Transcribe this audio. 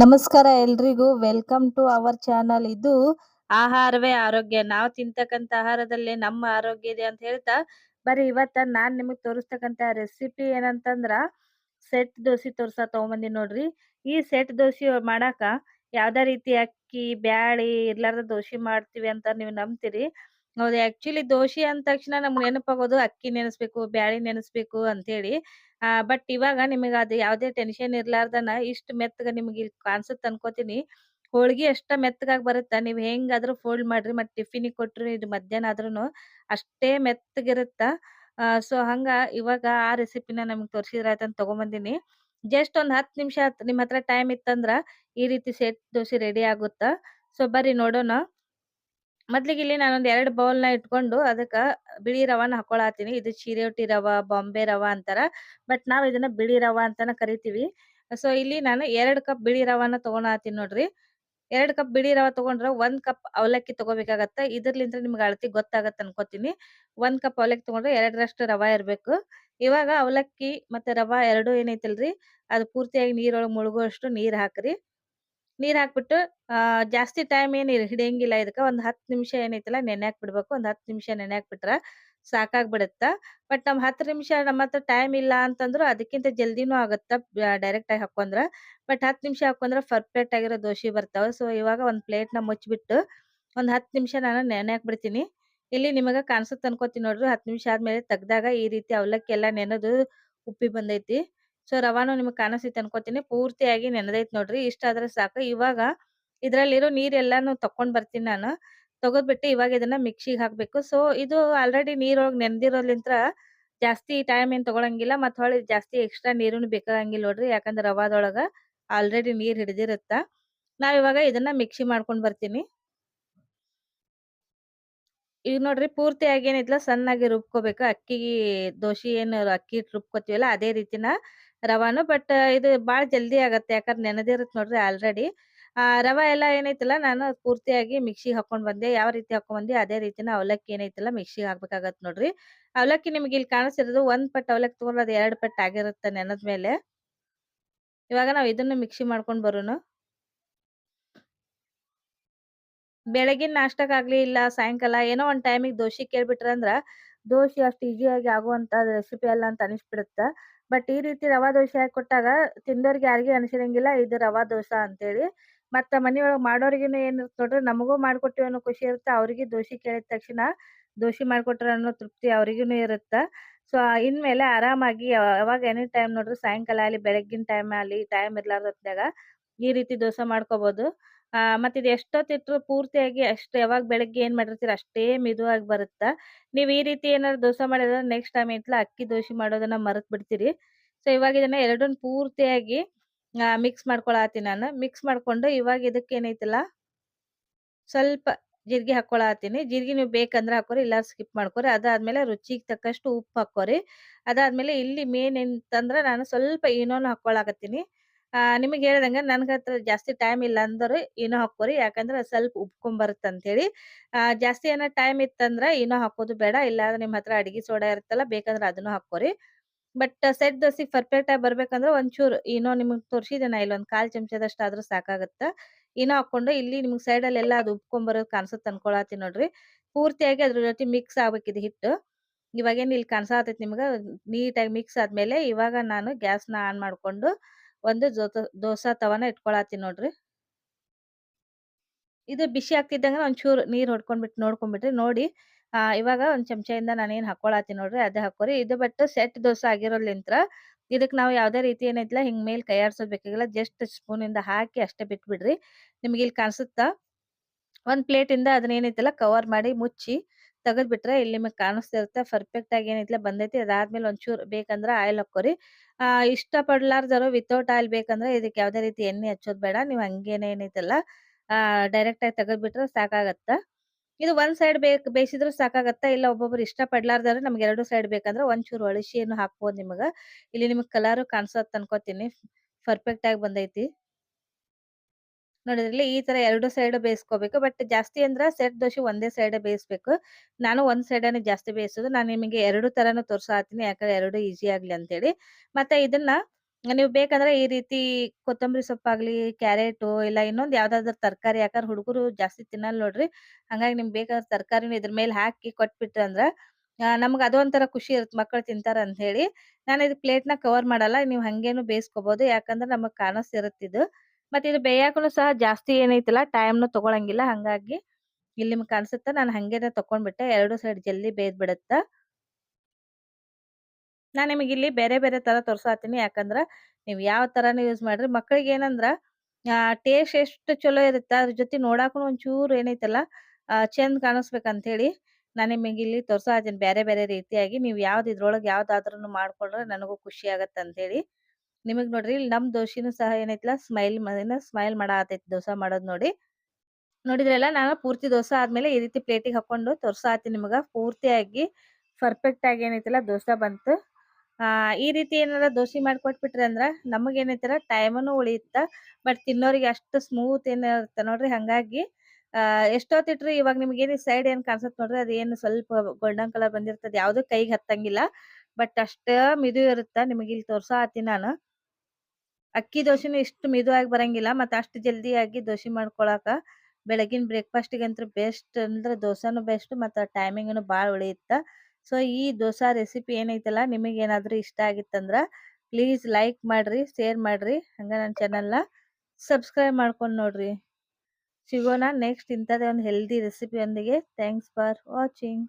ನಮಸ್ಕಾರ ಎಲ್ರಿಗೂ. Welcome to our channel. ಇದು ಆಹಾರವೇ ಆರೋಗ್ಯ. ನಾವು ತಿಂತಕ್ಕಂತ ಆಹಾರದಲ್ಲಿ ನಮ್ಮ ಆರೋಗ್ಯ ಇದೆ ಅಂತ ಹೇಳ್ತಾ, ಬರೀ ಇವತ್ತ ನಾನ್ ನಿಮಗ್ ತೋರಿಸ್ತಕ್ಕಂತ ರೆಸಿಪಿ ಏನಂತಂದ್ರ ಸೆಟ್ ದೋಸೆ ತೋರ್ಸ ತಗೊಂಬಂದಿ ನೋಡ್ರಿ. ಈ ಸೆಟ್ ದೋಸೆ ಮಾಡಾಕ ಯಾವ್ದೇ ರೀತಿ ಅಕ್ಕಿ, ಬ್ಯಾಳಿ ಇರ್ಲಾರ್ದ ದೋಸೆ ಮಾಡ್ತೀವಿ ಅಂತ ನೀವು ನಂಬ್ತೀರಿ. ಹೌದು, ಆಕ್ಚುಲಿ ದೋಸೆ ಅಂದ ತಕ್ಷಣ ನಮ್ಗೆ ನೆನಪಾಗೋದು ಅಕ್ಕಿ ನೆನೆಸ್ಬೇಕು, ಬ್ಯಾಳಿ ನೆನೆಸ್ಬೇಕು ಅಂತ ಹೇಳಿ ಆ, ಬಟ್ ಇವಾಗ ನಿಮಗೆ ಅದು ಯಾವ್ದೇ ಟೆನ್ಷನ್ ಇರ್ಲಾರ್ದನ ಇಷ್ಟ ಮೆತ್ತಗ ನಿಮ್ಗೆ ಇಲ್ಲಿ ಕಾಣ್ಸುತ್ತೆ ಅನ್ಕೋತೀನಿ. ಹೋಳ್ಗಿ ಅಷ್ಟ ಮೆತ್ತಗಾಗಿ ಬರುತ್ತ? ನೀವ್ ಹೆಂಗಾದ್ರೂ ಫೋಲ್ಡ್ ಮಾಡ್ರಿ, ಮತ್ತೆ ಟಿಫಿನಿಗೆ ಕೊಟ್ರಿ ಇದು ಮಧ್ಯಾಹ್ನ ಆದ್ರೂನು ಅಷ್ಟೇ ಮೆತ್ತಗಿರುತ್ತ? ಸೊ, ಹಂಗ ಇವಾಗ ಆ ರೆಸಿಪಿನ ನಮ್ಗ್ ತೋರ್ಸಿದ್ರ ಆಯ್ತ್ ತಗೊಂಬಂದಿನಿ. ಜಸ್ಟ್ ಒಂದ್ ಹತ್ತು ನಿಮಿಷ ನಿಮ್ ಹತ್ರ ಟೈಮ್ ಇತ್ತಂದ್ರ ಈ ರೀತಿ ಸೆಟ್ ದೋಸೆ ರೆಡಿ ಆಗುತ್ತ? ಸೊ, ಬರ್ರಿ ನೋಡೋಣ. ಮೊದ್ಲಿಗೆ ಇಲ್ಲಿ ನಾನೊಂದ್ ಎರಡ್ ಬೌಲ್ನ ಇಟ್ಕೊಂಡು ಅದಕ್ಕ ಬಿಳಿ ರವಾನ ಹಾಕೊಳತೀನಿ ಇದು ಚಿರೋಟಿ ರವಾ, ಬಾಂಬೆ ರವಾ ಅಂತಾರ. ಬಟ್ ನಾವ್ ಇದನ್ನ ಬಿಳಿ ರವಾ ಅಂತಾನ ಕರಿತೀವಿ. ಸೊ ಇಲ್ಲಿ ನಾನು ಎರಡ್ ಕಪ್ ಬಿಳಿ ರವಾನ ತಗೊಳತೀನಿ ನೋಡ್ರಿ. ಎರಡ್ ಕಪ್ ಬಿಳಿ ರವಾ ತಗೊಂಡ್ರ ಒಂದ್ ಕಪ್ ಅವಲಕ್ಕಿ ತಗೋಬೇಕಾಗತ್ತ. ಇದ್ರಲಿಂದ ನಿಮ್ಗೆ ಅಳತಿ ಗೊತ್ತಾಗತ್ತ ಅನ್ಕೋತೀನಿ. ಒಂದ್ ಕಪ್ ಅವಲಕ್ಕಿ ತಗೊಂಡ್ರೆ ಎರಡರಷ್ಟು ರವಾ ಇರ್ಬೇಕು. ಇವಾಗ ಅವಲಕ್ಕಿ ಮತ್ತೆ ರವಾ ಎರಡು ಏನೈತಿಲ್ರಿ? ಅದು ಪೂರ್ತಿಯಾಗಿ ನೀರೊಳಗ್ ಮುಳುಗುವಷ್ಟು ನೀರ್ ಹಾಕ್ರಿ. ನೀರ್ ಹಾಕ್ಬಿಟ್ಟು, ಆ, ಜಾಸ್ತಿ ಟೈಮ್ ಏನ್ ಹಿಡಿಯಂಗಿಲ್ಲ. ಇದಕ್ಕ ಒಂದ್ ಹತ್ತ್ ನಿಮಿಷ ಏನೈತಲ್ಲ, ನೆನೆ ಬಿಡ್ಬೇಕು ಒಂದ್ ಹತ್ತ್ ನಿಮಿಷ ನೆನೆ ಬಿಟ್ರ ಸಾಕಾಗ್ಬಿಡತ್ತ. ಬಟ್ ನಮ್ ಹತ್ತ್ ನಿಮಿಷ ನಮ್ಮ ಹತ್ರ ಟೈಮ್ ಇಲ್ಲ ಅಂತಂದ್ರು ಅದಕ್ಕಿಂತ ಜಲ್ದಿನೂ ಆಗತ್ತ ಡೈರೆಕ್ಟ್ ಆಗಿ ಹಾಕೊಂಡ್ರ ಬಟ್ ಹತ್ತ್ ನಿಮಿಷ ಹಾಕೊಂಡ್ರ ಪರ್ಫೆಕ್ಟ್ ಆಗಿರೋ ದೋಸೆ ಬರ್ತಾವ. ಸೊ ಇವಾಗ ಒಂದ್ ಪ್ಲೇಟ್ನ ಮುಚ್ಚಿಬಿಟ್ಟು ಒಂದ್ ಹತ್ತ್ ನಿಮಿಷ ನಾನು ನೆನೆ ಬಿಡ್ತೀನಿ ಇಲ್ಲಿ ನಿಮಗ ಕಾಣ್ಸತ್ ಅನ್ಕೋತೀನಿ ನೋಡ್ರಿ. ಹತ್ತ್ ನಿಮಿಷ ಆದ್ಮೇಲೆ ತೆಗ್ದಾಗ ಈ ರೀತಿ ಅವಲಕ್ಕಿ ಎಲ್ಲಾ ನೆನೆದು ಉಪ್ಪಿ ಬಂದೈತಿ. ಸೊ, ರವಾನು ನಿಮಗ್ ಕಾಣಿಸ್ತೈತಿ ಅನ್ಕೋತೀನಿ. ಪೂರ್ತಿಯಾಗಿ ನೆನೆದೈತಿ ನೋಡ್ರಿ. ಇಷ್ಟ ಆದ್ರೆ ಸಾಕು. ಇವಾಗ ಇದ್ರಲ್ಲಿರೋ ನೀರ್ ಎಲ್ಲಾನು ತಕೊಂಡ್ ಬರ್ತೀನಿ ನಾನು. ತಗೋದ್ಬಿಟ್ಟು ಇವಾಗ ಇದನ್ನ ಮಿಕ್ಸಿಗೆ ಹಾಕ್ಬೇಕು. ಸೊ, ಇದು ಆಲ್ರೆಡಿ ನೀರೊಳಗೆ ನೆನೆದಿರೋದ್ರಿಂದ ಜಾಸ್ತಿ ಟೈಮ್ ಏನ್ ತಗೊಳಂಗಿಲ್ಲ. ಮತ್ತೆ ಹೊಳಿ ಜಾಸ್ತಿ ಎಕ್ಸ್ಟ್ರಾ ನೀರನ್ನು ಬೇಕಾಗಂಗಿಲ್ಲ ನೋಡ್ರಿ. ಯಾಕಂದ್ರೆ ರವಾದೊಳಗ ಆಲ್ರೆಡಿ ನೀರ್ ಹಿಡ್ದಿರುತ್ತ. ನಾವ್ ಇವಾಗ ಇದನ್ನ ಮಿಕ್ಸಿ ಮಾಡ್ಕೊಂಡ್ ಬರ್ತೀನಿ. ಈಗ ನೋಡ್ರಿ, ಪೂರ್ತಿಯಾಗಿ ಏನಿದ್ಲ, ಸಣ್ಣಾಗಿ ರುಬ್ಕೋಬೇಕು. ಅಕ್ಕಿ ದೋಸೆ ಏನ್ ಅಕ್ಕಿ ರುಬ್ಕೋತೀವಲ್ಲ ಅದೇ ರೀತಿನ ರವಾನು, ಬಟ್ ಇದು ಬಾಳ ಜಲ್ದಿ ಆಗತ್ತೆ. ಯಾಕಂದ್ರೆ ನೆನೆದಿರುತ್ತೆ ನೋಡ್ರಿ ಆಲ್ರೆಡಿ ಆ, ರವ ಎಲ್ಲ ಏನೈತಿಲ್ಲ, ನಾನು ಪೂರ್ತಿಯಾಗಿ ಮಿಕ್ಸಿಗೆ ಹಾಕೊಂಡ್ ಬಂದೆ. ಯಾವ ರೀತಿ ಹಾಕೊಂಡ್ ಬಂದೆ ಅದೇ ರೀತಿನ ಅವಲಕ್ಕಿ ಏನೈತಿಲ್ಲ, ಮಿಕ್ಸಿಗೆ ಹಾಕ್ಬೇಕಾಗತ್ ನೋಡ್ರಿ. ಅವಲಕ್ಕಿ ನಿಮ್ಗೆ ಇಲ್ಲಿ ಕಾಣಿಸ್ತಿರೋದು ಒಂದ್ ಪಟ್ ಅವಲಕ್ಕಿ ತಗೊಂಡ್ರೆ ಅದು ಎರಡ್ ಪಟ್ ಆಗಿರುತ್ತೆ ನೆನದ ಮೇಲೆ. ಇವಾಗ ನಾವ್ ಇದನ್ನ ಮಿಕ್ಸಿ ಮಾಡ್ಕೊಂಡ್ ಬರೋಣ ಬೆಳಗಿನ ನಾಷ್ಟಕ್ಕಾಗ್ಲಿ ಇಲ್ಲ ಸಾಯಂಕಾಲ, ಏನೋ ಒಂದ್ ಟೈಮಿಗೆ ದೋಸೆ ಕೇಳ್ಬಿಟ್ರ ಅಂದ್ರ ದೋಸೆ ಅಷ್ಟು ಈಸಿಯಾಗಿ ಆಗುವಂತ ರೆಸಿಪಿ ಅಲ್ಲ ಅಂತ ಅನಿಸ್ಬಿಡುತ್ತೆ. ಬಟ್ ಈ ರೀತಿ ರವಾ ದೋಸೆ ಹಾಕಿ ಕೊಟ್ಟಾಗ ತಿಂದೋರಿಗೆ ಯಾರಿಗೂ ಅನ್ಸಿರಂಗಿಲ್ಲ, ಇದು ರವಾ ದೋಸಾ ಅಂತೇಳಿ. ಮತ್ತ ಮನೆಯೊಳಗೆ ಮಾಡೋರಿಗೂ ಏನು, ನೋಡ್ರಿ ನಮಗೂ ಮಾಡ್ಕೊಟ್ಟಿವಿ ಅನ್ನೋ ಖುಷಿ ಇರುತ್ತೆ, ಅವ್ರಿಗೆ ದೋಸೆ ಕೇಳಿದ ತಕ್ಷಣ ದೋಸೆ ಮಾಡ್ಕೊಟ್ರ ಅನ್ನೋ ತೃಪ್ತಿ ಅವ್ರಿಗೂನು ಇರುತ್ತ. ಸೊ ಇನ್ಮೇಲೆ ಆರಾಮಾಗಿ ಯಾವಾಗ ಎನಿ ಟೈಮ್ ನೋಡ್ರಿ ಸಾಯಂಕಾಲ ಆಗ್ಲಿ, ಬೆಳಗ್ಗಿನ ಟೈಮ್ ಆಗ್ಲಿ ಟೈಮ್ ಇರ್ಲಾರ್ದ ಹೊತ್ತಿನಾಗ ಈ ರೀತಿ ದೋಸೆ ಮಾಡ್ಕೋಬಹುದು ಆ ಮತ್ತ್ ಇದು ಎಷ್ಟೊತ್ತಿಟ್ರು ಪೂರ್ತಿಯಾಗಿ ಅಷ್ಟ್ ಯಾವಾಗ ಬೆಳಗ್ಗೆ ಏನ್ ಮಾಡಿರ್ತೀರ ಅಷ್ಟೇ ಮಿದುವಾಗಿ ಬರುತ್ತ? ನೀವ್ ಈ ರೀತಿ ಏನಾದ್ರು ದೋಸೆ ಮಾಡಿದ್ರೆ ನೆಕ್ಸ್ಟ್ ಟೈಮ್ ಐತ್ಲ ಅಕ್ಕಿ ದೋಸೆ ಮಾಡೋದನ್ನ ಮರೆತು ಬಿಡ್ತೀರಿ ಸೊ ಇವಾಗ ಇದನ್ನ ಎರಡನ್ನ ಪೂರ್ತಿಯಾಗಿ ಮಿಕ್ಸ್ ಮಾಡ್ಕೊಳತಿ ನಾನು. ಮಿಕ್ಸ್ ಮಾಡ್ಕೊಂಡು ಇವಾಗ ಇದಕ್ಕೆ ಏನೈತಲ್ಲ? ಸ್ವಲ್ಪ ಜೀರಿಗೆ ಹಾಕೊಳತೀನಿ ಜೀರಿಗೆ ನೀವು ಬೇಕಂದ್ರೆ ಹಾಕೋರಿ, ಇಲ್ಲ ಸ್ಕಿಪ್ ಮಾಡ್ಕೋರಿ. ಅದಾದ್ಮೇಲೆ ರುಚಿಗೆ ತಕ್ಕಷ್ಟು ಉಪ್ಪು ಹಾಕೋರಿ. ಅದಾದ್ಮೇಲೆ ಇಲ್ಲಿ ಮೇನ್ ಎಂತಂದ್ರ ನಾನು ಸ್ವಲ್ಪ ಏನೋನು ಹಾಕೊಳಕತ್ತೀನಿ. ಆ, ನಿಮಗ್ ಹೇಳ್ದಂಗ ನನ್ಗ ಹತ್ರ ಜಾಸ್ತಿ ಟೈಮ್ ಇಲ್ಲ ಅಂದ್ರ ಈನೋ ಹಾಕೋರಿ ಯಾಕಂದ್ರ ಸ್ವಲ್ಪ ಉಬ್ಕೊಂಡ್ ಬರುತ್ತ ಅಂತ ಹೇಳಿ ಆ, ಜಾಸ್ತಿ ಏನೋ ಟೈಮ್ ಇತ್ತಂದ್ರ ಏನೋ ಹಾಕೋದು ಬೇಡ, ಇಲ್ಲಾಂದ್ರೆ ನಿಮ್ ಹತ್ರ ಅಡಿಗೆ ಸೋಡಾ ಇರುತ್ತಲ್ಲ, ಬೇಕಂದ್ರ ಅದನ್ನು ಹಾಕೋರಿ ಬಟ್ ಸೆಟ್ ದೋಸೆಗೆ ಪರ್ಫೆಕ್ಟ್ ಆಗಿ ಬರ್ಬೇಕಂದ್ರೆ ಒಂಚೂರು ಏನೋ ನಿಮ್ಗ್ ತೋರ್ಸಿದೆ ನಾ ಇಲ್ಲೊಂದ್ ಕಾಲ್ ಚಮಚದಷ್ಟ ಆದ್ರೂ ಸಾಕಾಗತ್ತ. ಏನೋ ಹಾಕೊಂಡು ಇಲ್ಲಿ ನಿಮ್ಗ್ ಅಲ್ಲಿ ಎಲ್ಲಾ ಅದು ಬರೋದ್ ಕಾಣಿಸುತ್ತೆ ಅನ್ಕೊಳತೀನಿ ನೋಡ್ರಿ. ಪೂರ್ತಿಯಾಗಿ ಅದ್ರ ಜೊತೆ ಮಿಕ್ಸ್ ಆಗ್ಬೇಕಿದ್ ಹಿಟ್ಟು. ಇವಾಗೇನ್ ಇಲ್ಲಿ ಕಾಣಿಸತೈತಿ ನಿಮ್ಗ, ನೀಟಾಗಿ ಮಿಕ್ಸ್ ಆದ್ಮೇಲೆ ಇವಾಗ ನಾನು ಗ್ಯಾಸ್ನ ಆನ್ ಮಾಡ್ಕೊಂಡು ಒಂದು ದೋಸಾ ತವನ ಇಟ್ಕೊಳತೀನಿ ನೋಡ್ರಿ. ಇದು ಬಿಸಿ ಆಗ್ತಿದ್ದಂಗ ಒಂಚೂರು ನೀರ್ ಹೊಡ್ಕೊಂಡ್ಬಿಟ್ಟು ನೋಡ್ಕೊಂಡ್ಬಿಟ್ರಿ, ನೋಡಿ. ಆ, ಇವಾಗ ಒಂದ್ ಚಮಚದಿಂದ ನಾನೇನ್ ಹಾಕೊಳತೀನಿ ನೋಡ್ರಿ, ಅದೇ ಹಾಕೋರಿ. ಇದು ಬಟ್ ಸೆಟ್ ದೋಸೆ ಆಗಿರೋದ್ರಿಂತ್ರ ಇದಕ್ ನಾವು ಯಾವ್ದೇ ರೀತಿ ಏನೈತಿಲ್ಲ ಹಿಂಗ್ ಮೇಲ್ ಕೈ ಬೇಕಾಗಿಲ್ಲ ಜಸ್ಟ್ ಸ್ಪೂನ್ ಇಂದ ಹಾಕಿ ಅಷ್ಟೇ ಬಿಟ್ಬಿಡ್ರಿ. ನಿಮ್ಗೆ ಇಲ್ಲಿ ಕಾಣಿಸುತ್ತಾ? ಒಂದ್ ಪ್ಲೇಟ್ ಇಂದ ಅದನ್ನ ಏನೈತಿಲ್ಲ ಕವರ್ ಮಾಡಿ ಮುಚ್ಚಿ ತೆಗದ್ ಬಿಟ್ರೆ ಇಲ್ಲಿ ಕಾಣಿಸ್ತಾ ಇರುತ್ತೆ ಪರ್ಫೆಕ್ಟ್ ಆಗಿ ಏನೈತಿಲ್ಲ ಬಂದೈತಿ. ಅದಾದ್ಮೇಲೆ ಒಂಚೂರು ಬೇಕಂದ್ರೆ ಆಯಿಲ್ ಹಾಕೋರಿ ಆ ಇಷ್ಟ ಪಡ್ಲಾರ್ದಾರು ವಿತೌಟ್ ಆಯಿಲ್ ಬೇಕಂದ್ರೆ ಇದಕ್ಕೆ ಯಾವ್ದೇ ರೀತಿ ಎಣ್ಣೆ ಹಚ್ಚೋದ್ ಬೇಡ. ನೀವ್ ಹಂಗೇನೆ ಏನೈತಲ್ಲ ಆ ಡೈರೆಕ್ಟ್ ಆಗಿ ತೆಗೆದ್ ಬಿಟ್ರೆ ಸಾಕಾಗತ್ತ? ಇದು ಒಂದ್ ಸೈಡ್ ಬೇಕ್, ಬೇಯಿಸಿದ್ರು ಸಾಕಾಗತ್ತ? ಇಲ್ಲ ಒಬ್ಬೊಬ್ರು ಇಷ್ಟ ಪಡ್ಲಾರ್ದವ್ರು ನಮ್ಗೆ ಎರಡು ಸೈಡ್ ಬೇಕಂದ್ರ ಒಂಚೂರು ಏನು ಹಾಕ್ಬೋದು ನಿಮಗ. ಇಲ್ಲಿ ನಿಮಗ್ ಕಲರ್ ಕಾಣಿಸತ್ ಅನ್ಕೋತೀನಿ ಪರ್ಫೆಕ್ಟ್ ಆಗಿ ಬಂದೈತಿ. ನೋಡಿದ್ರಲ್ಲಿ ಈ ತರ ಎರಡು ಸೈಡ್ ಬೇಯಿಸ್ಕೋಬೇಕು ಬಟ್ ಜಾಸ್ತಿ ಅಂದ್ರ ಸೆಟ್ ದೋಸೆ ಒಂದೇ ಸೈಡ್ ಬೇಯಿಸ್ಬೇಕು ನಾನು ಒಂದ್ ಅನ್ನು ಜಾಸ್ತಿ ಬೇಯಿಸೋದು ನಾನು ನಿಮಗೆ ಎರಡು ತರಾನು ತೋರ್ಸಾತೀನಿ ಯಾಕಂದ್ರೆ ಎರಡು ಈಸಿ ಆಗ್ಲಿ ಅಂತೇಳಿ ಮತ್ತೆ ಇದನ್ನ ನೀವು ಬೇಕಂದ್ರೆ ಈ ರೀತಿ ಕೊತ್ತಂಬರಿ ಸೊಪ್ಪಾಗ್ಲಿ, ಕ್ಯಾರೆಟು ಇಲ್ಲ ಇನ್ನೊಂದ್ ಯಾವ್ದಾದ್ರು ತರಕಾರಿ ಯಾಕಂದ್ರೆ ಹುಡುಗರು ಜಾಸ್ತಿ ತಿನ್ನಲ್ಲ ನೋಡ್ರಿ. ಹಂಗಾಗಿ ನಿಮ್ಗೆ ಬೇಕಾದ ತರಕಾರಿನ ಇದ್ರ ಮೇಲೆ ಹಾಕಿ ಕೊಟ್ಬಿಟ್ರಿ ಅಂದ್ರ ನಮ್ಗೆ ಅದೊಂಥರ ಖುಷಿ ಇರುತ್ತೆ ಮಕ್ಕಳು ತಿಂತಾರ ಅಂತ ಹೇಳಿ. ನಾನು ಇದು ಪ್ಲೇಟ್‌ನ ಕವರ್ ಮಾಡಲ್ಲ. ನೀವು ಹಂಗೇನು ಬೇಯಿಸ್ಕೋಬಹುದು. ಯಾಕಂದ್ರೆ ನಮಗ್ ಕಾಣಿಸ್ತಿರುತ್ತ ಇದು. ಮತ್ತೆ ಇದು ಬೇಯಾಕನು ಸಹ ಜಾಸ್ತಿ ಏನೈತಿಲ್ಲ ಟೈಮ್‌ನು ತಗೊಳಂಗಿಲ್ಲ. ಹಂಗಾಗಿ ಇಲ್ಲಿ ನಿಮ್ಗೆ ಕಾಣಿಸುತ್ತೆ ನಾನು ಹಂಗೇನೆ ತಕೊಂಡ್ಬಿಟ್ಟೆ. ಎರಡು ಸೈಡ್ ಜಲ್ದಿ ಬೇಯ್ದ್ ಬಿಡುತ್ತ. ನಿಮಗೆ ಇಲ್ಲಿ ಬೇರೆ ಬೇರೆ ತರ ತೋರ್ಸಾತೀನಿ. ಯಾಕಂದ್ರ ನೀವು ಯಾವ ತರನು ಯೂಸ್ ಮಾಡ್ರಿ ಮಕ್ಕಳಿಗೆ ಏನಂದ್ರ ಟೇಸ್ಟ್ ಎಷ್ಟು ಚಲೋ ಇರುತ್ತೆ ಅದ್ರ ಜೊತೆ ನೋಡಾಕು ಒಂಚೂರು ಏನೈತಲ್ಲ ಚಂದ್ ಚೆಂದ ಕಾಣಿಸ್ಬೇಕಂತ ಹೇಳಿ ನಾನು ನಿಮಗೆ ಇಲ್ಲಿ ತೋರ್ಸಾತೀನಿ, ಬೇರೆ ಬೇರೆ ರೀತಿಯಾಗಿ. ನೀವು ಯಾವ್ದ್ ಇದ್ರೊಳಗ್ ಯಾವ್ದಾದ್ರು ಮಾಡ್ಕೊಂಡ್ರೆ ನನಗೂ ಖುಷಿ ಆಗತ್ತೆ ಅಂತ ಹೇಳಿ. ನಿಮಗ್ ನೋಡ್ರಿ ಇಲ್ಲಿ ನಮ್ ದೋಶಿನೂ ಸಹ ಏನೈತಲ್ಲ ಸ್ಮೈಲ್ ಏನ ಸ್ಮೈಲ್ ಮಾಡಾತೈತಿ ದೋಸಾ ಮಾಡೋದ್ ನೋಡಿ. ನೋಡಿದ್ರಲ್ಲ ನಾನು ಪೂರ್ತಿ ದೋಸಾ ಆದ್ಮೇಲೆ ಈ ರೀತಿ ಪ್ಲೇಟಿಗೆ ಹಾಕೊಂಡು ತೋರ್ಸಾತಿ ನಿಮಗ. ಪೂರ್ತಿಯಾಗಿ ಪರ್ಫೆಕ್ಟ್ ಆಗಿ ಏನೈತಲ್ಲ ದೋಸೆ ಬಂತು. ಆ, ಈ ರೀತಿ ಏನಾರ ದೋಸೆ ಮಾಡ್ಕೊಟ್ಬಿಟ್ರಿ ಅಂದ್ರ ನಮಗೇನೈತಿರ ಟೈಮನು ಉಳಿಯುತ್ತ. ಬಟ್ ತಿನ್ನೋರಿಗೆ ಅಷ್ಟು ಸ್ಮೂತ್ ಏನ್ ಇರುತ್ತ ನೋಡ್ರಿ ಹಂಗಾಗಿ, ಆ, ಎಷ್ಟೊತ್ತಿಟ್ರು ಇವಾಗ ನಿಮ್ಗೇನ್ ಸೈಡ್ ಏನ್ ಕಾಣ್ಸತ್ ನೋಡ್ರಿ ಅದೇನು ಸ್ವಲ್ಪ ಗೋಲ್ಡನ್ ಕಲರ್ ಬಂದಿರ್ತದ ಯಾವ್ದು ಕೈಗೆ ಹತ್ತಂಗಿಲ್ಲ. ಬಟ್ ಅಷ್ಟ ಮಿದು ಇರುತ್ತ. ನಿಮಗಿಲ್ಲಿ ತೋರ್ಸಾತೀನಿ ನಾನು. ಅಕ್ಕಿ ದೋಸೆನು ಇಷ್ಟು ಮಿದುವಾಗಿ ಬರಂಗಿಲ್ಲ. ಮತ್ತೆ ಅಷ್ಟು ಜಲ್ದಿಯಾಗಿ ದೋಸೆ ಮಾಡ್ಕೊಳಕ ಬೆಳಗಿನ ಬ್ರೇಕ್‌ಫಾಸ್ಟ್‌ಗಂತೂ ಬೆಸ್ಟ್ ಅಂದ್ರೆ ದೋಸಾನು ಬೆಸ್ಟ್ ಮತ್ತ ಟೈಮಿಂಗ್‌ನು ಬಾಳ ಉಳಿಯುತ್ತ. ಸೊ ಈ ದೋಸಾ ರೆಸಿಪಿ ಏನೈತಲ್ಲ ನಿಮಗೇನಾದ್ರೂ ಇಷ್ಟ ಆಗಿತ್ತಂದ್ರ ಪ್ಲೀಸ್ ಲೈಕ್ ಮಾಡ್ರಿ, ಶೇರ್ ಮಾಡ್ರಿ. ಹಂಗ ನನ್ನ ಚಾನೆಲ್‌ನ ಸಬ್ಸ್ಕ್ರೈಬ್ ಮಾಡ್ಕೊಂಡು ನೋಡ್ರಿ. ಸಿಗೋಣ ನೆಕ್ಸ್ಟ್ ಇಂಥದೇ ಒಂದು ಹೆಲ್ದಿ ರೆಸಿಪಿಯೊಂದಿಗೆ. Thanks for watching.